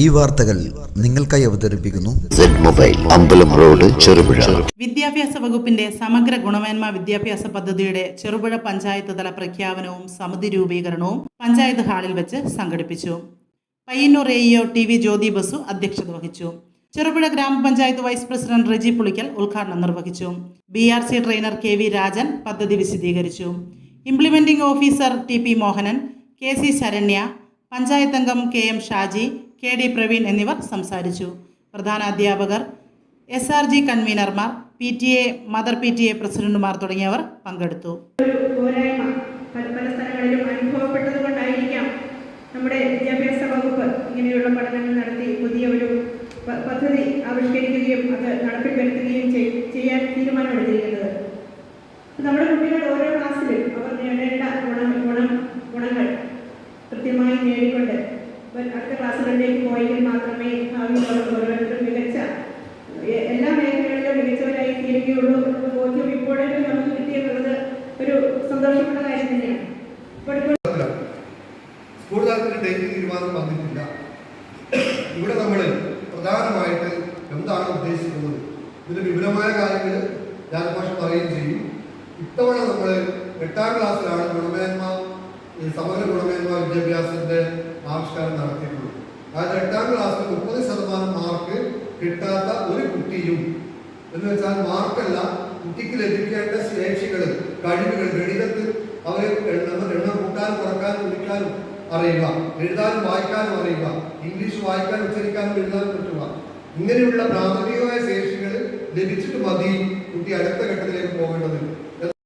ഈ വാർത്തകൾ നിങ്ങൾക്കായി അവതരിപ്പിക്കുന്നു. അമ്പലം റോഡ് ചെറുപുഴ. വിദ്യാഭ്യാസ വകുപ്പിന്റെ സമഗ്ര ഗുണമേന്മ വിദ്യാഭ്യാസ പദ്ധതിയുടെ ചെറുപുഴ പഞ്ചായത്ത് തല പ്രഖ്യാപനവും സമിതി രൂപീകരണവും പഞ്ചായത്ത് ഹാളിൽ വെച്ച് സംഘടിപ്പിച്ചു. Payyanur A E O T V Jyothi Basu അധ്യക്ഷത വഹിച്ചു. ചെറുപുഴ ഗ്രാമപഞ്ചായത്ത് വൈസ് പ്രസിഡന്റ് റെജി പുളിക്കൽ ഉദ്ഘാടനം നിർവഹിച്ചു. B R C trainer K V Rajan പദ്ധതി വിശദീകരിച്ചു. Implementing officer T P Mohanan K C Saranya പഞ്ചായത്തംഗം K M Shaji K D Praveen എന്നിവർ സംസാരിച്ചു. പ്രധാന അധ്യാപകർ S R G കൺവീനർമാർ P T A mother P T A പ്രസിഡന്റുമാർ തുടങ്ങിയവർ പങ്കെടുത്തു. നമ്മുടെ വിദ്യാഭ്യാസ വകുപ്പ് ഇങ്ങനെയുള്ള പഠനങ്ങൾ നടത്തി പുതിയ ഒരു പദ്ധതി ആവിഷ്കരിക്കുകയും അത് നടപ്പിൽ ചെയ്യാൻ തീരുമാനമെടുത്തിരിക്കുന്നത്. നമ്മുടെ കുട്ടികൾ ഓരോ ക്ലാസ്സിലും അവർ നേടേണ്ട ഗുണം എന്നുള്ള ബോധ്യം ഇപ്പോഴേക്കും നമുക്ക് കിട്ടിയെന്നുള്ളത് ഒരു സന്തോഷമുള്ള കാര്യം തന്നെയാണ്. സ്കൂൾ തലത്തിൽ ഡേറ്റ് തീരുമാനം വന്നിട്ടില്ല. ഇവിടെ നമ്മൾ പ്രധാനമായിട്ട് എന്താണ് ഉദ്ദേശിക്കുന്നത്? ഇതിന് വിപുലമായ കാര്യങ്ങൾ രാജഭാഷ പറയുകയും ചെയ്യും. ഇത്തവണ നമ്മൾ എട്ടാം ക്ലാസ്സിലാണ് ഗുണമേന്മ സമഗ്ര ഗുണമേന്മ വിദ്യാഭ്യാസത്തിന്റെ ആവിഷ്കാരം നടത്തിയിട്ടുള്ളത്. അതായത് എട്ടാം ക്ലാസ്സിൽ മുപ്പത് ശതമാനം മാർക്ക് കിട്ടാത്ത ഒരു കുട്ടിയും എന്ന് വെച്ചാൽ മാർക്കല്ല കുട്ടിക്ക് ലഭിക്കേണ്ട ശേഷികളും കഴിവുകൾ ഗണിതത്തിൽ അവരെ എണ്ണം എണ്ണം കൂട്ടാനും കുറക്കാനും കുടിക്കാനും അറിയുക എഴുതാനും വായിക്കാനും അറിയുക ഇംഗ്ലീഷ് വായിക്കാനും ഉച്ചരിക്കാനും എഴുതാനും പറ്റുക. ഇങ്ങനെയുള്ള പ്രാഥമികമായ ശേഷികൾ ലഭിച്ചിട്ട് മതി കുട്ടി അടുത്ത ഘട്ടത്തിലേക്ക് പോകേണ്ടത്.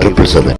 triple seven